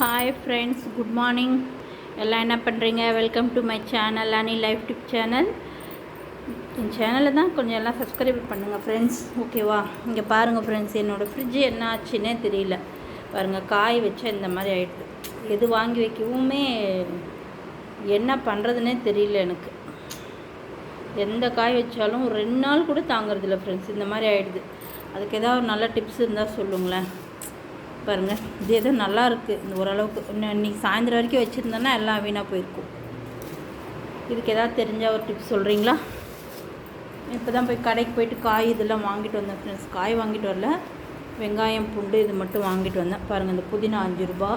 Hi friends good morning எல்லாம் என்ன பண்ணுறீங்க welcome to my channel Ani life tip channel என் சேனலை தான் கொஞ்சம் எல்லாம் சப்ஸ்கிரைப் பண்ணுங்கள் ஃப்ரெண்ட்ஸ் ஓகேவா இங்கே பாருங்கள் ஃப்ரெண்ட்ஸ் என்னோடய ஃப்ரிட்ஜு என்ன ஆச்சுன்னே தெரியல. பாருங்கள் காய் வச்சா இந்த மாதிரி ஆகிடுது எது வாங்கி வைக்கவுமே என்ன பண்ணுறதுனே தெரியல எனக்கு. எந்த காய் வச்சாலும் ரெண்டு நாள் கூட தாங்குறதில்ல ஃப்ரெண்ட்ஸ் இந்த மாதிரி ஆகிடுது அதுக்கு ஏதாவது ஒரு நல்ல டிப்ஸ் இருந்தால் சொல்லுங்களேன். பாருங்கள் இது ஏதோ நல்லாயிருக்கு இந்த ஓரளவுக்கு இன்னும் இன்றைக்கி சாயந்தரம் வரைக்கும் வச்சுருந்தேன்னா எல்லாம் வீணாக போயிருக்கும். இதுக்கு ஏதாவது தெரிஞ்சால் ஒரு டிப்ஸ் சொல்கிறீங்களா இப்போ தான் போய் கடைக்கு போயிட்டு காய் இதெல்லாம் வாங்கிட்டு வந்தேன் ஃப்ரெண்ட்ஸ் காய் வாங்கிட்டு வரல. வெங்காயம் பூண்டு இது மட்டும் வாங்கிட்டு வந்தேன். பாருங்கள் இந்த புதினா அஞ்சு ரூபா.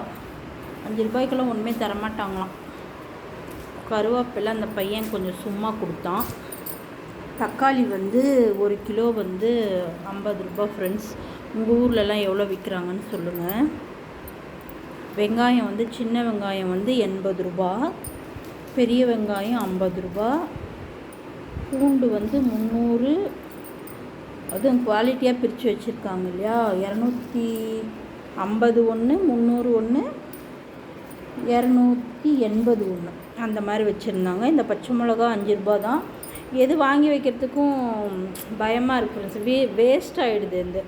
அஞ்சு ரூபாய்க்கெல்லாம் ஒன்றுமே தரமாட்டாங்களாம். கருவேப்பிலை அந்த பையன் கொஞ்சம் சும்மா கொடுத்தான். தக்காளி வந்து ஒரு கிலோ வந்து ஐம்பது ரூபா ஃப்ரெண்ட்ஸ் உங்கள் ஊர்லலாம் எவ்வளோ விற்கிறாங்கன்னு சொல்லுங்கள் வெங்காயம் வந்து சின்ன வெங்காயம் வந்து எண்பது ரூபா பெரிய வெங்காயம் ஐம்பது ரூபா பூண்டு வந்து முந்நூறு. அதுவும் குவாலிட்டியாக பிரித்து வச்சுருக்காங்க இல்லையா? இரநூத்தி ஐம்பது ஒன்று முந்நூறு ஒன்று இரநூத்தி எண்பது ஒன்று அந்த மாதிரி வச்சுருந்தாங்க. இந்த பச்சை மிளகா அஞ்சு ரூபா தான். எது வாங்கி வைக்கிறதுக்கும் பயமாக இருக்குது வே வேஸ்ட் ஆகிடுது இந்த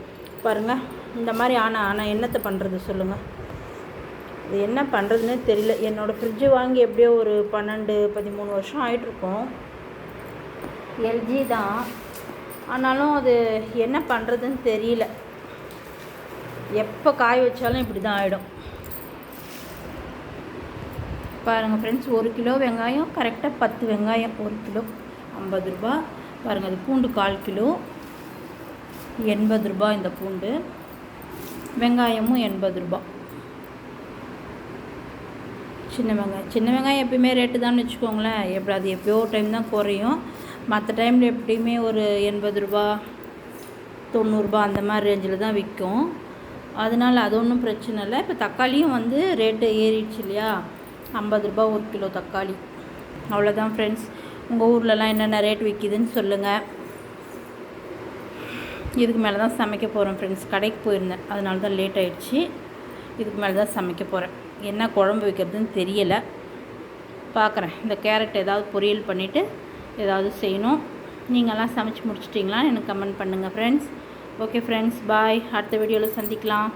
பாருங்கள் இந்த மாதிரி ஆனால் ஆனால் என்னத்தை பண்ணுறது சொல்லுங்கள் இது என்ன பண்ணுறதுனே தெரியல. என்னோடய ஃப்ரிட்ஜு வாங்கி எப்படியோ ஒரு பன்னெண்டு பதிமூணு வருஷம் ஆகிட்ருக்கோம் எல்ஜி தான். ஆனாலும் அது என்ன பண்ணுறதுன்னு தெரியல. எப்போ காய வச்சாலும் இப்படி தான் ஆகிடும் பாருங்கள் ஃப்ரெண்ட்ஸ் ஒரு கிலோ வெங்காயம் கரெக்டாக பத்து வெங்காயம் ஒரு கிலோ. ஐம்பது ரூபா. பாருங்கள் அது பூண்டு கால் கிலோ. எண்பது ரூபா இந்த பூண்டு. வெங்காயமும் எண்பது ரூபா. சின்ன வெங்காயம். சின்ன வெங்காயம் எப்பயுமே ரேட்டு தான் வச்சுக்கோங்களேன். எப்படி அது எப்பயோ டைம் தான் குறையும். மற்ற டைமில் எப்படியுமே ஒரு எண்பது ரூபா தொண்ணூறுரூபா அந்த மாதிரி ரேஞ்சில் தான் விற்கும் அதனால் அது ஒன்றும் பிரச்சனை இல்லை. இப்போ தக்காளியும் வந்து ரேட்டு ஏறிடுச்சு இல்லையா? ஐம்பது ரூபா ஒரு கிலோ தக்காளி. அவ்வளோதான் ஃப்ரெண்ட்ஸ் உங்கள் ஊர்லலாம் என்னென்ன ரேட் விற்கிதுன்னு சொல்லுங்கள் இதுக்கு மேலே தான் சமைக்க போகிறேன் ஃப்ரெண்ட்ஸ் கடைக்கு போயிருந்தேன். அதனால தான் லேட் ஆகிடுச்சு இதுக்கு மேலே தான் சமைக்க போகிறேன். என்ன குழம்பு வைக்கிறதுன்னு தெரியலை. பார்க்குறேன். இந்த கேரட் ஏதாவது பொரியல் பண்ணிவிட்டு ஏதாவது செய்யணும். நீங்கள்லாம் சமைச்சு முடிச்சிட்டிங்களா எனக்கு கமெண்ட் பண்ணுங்கள் ஃப்ரெண்ட்ஸ் ஓகே ஃப்ரெண்ட்ஸ் பாய் அடுத்த வீடியோவில் சந்திக்கலாம்.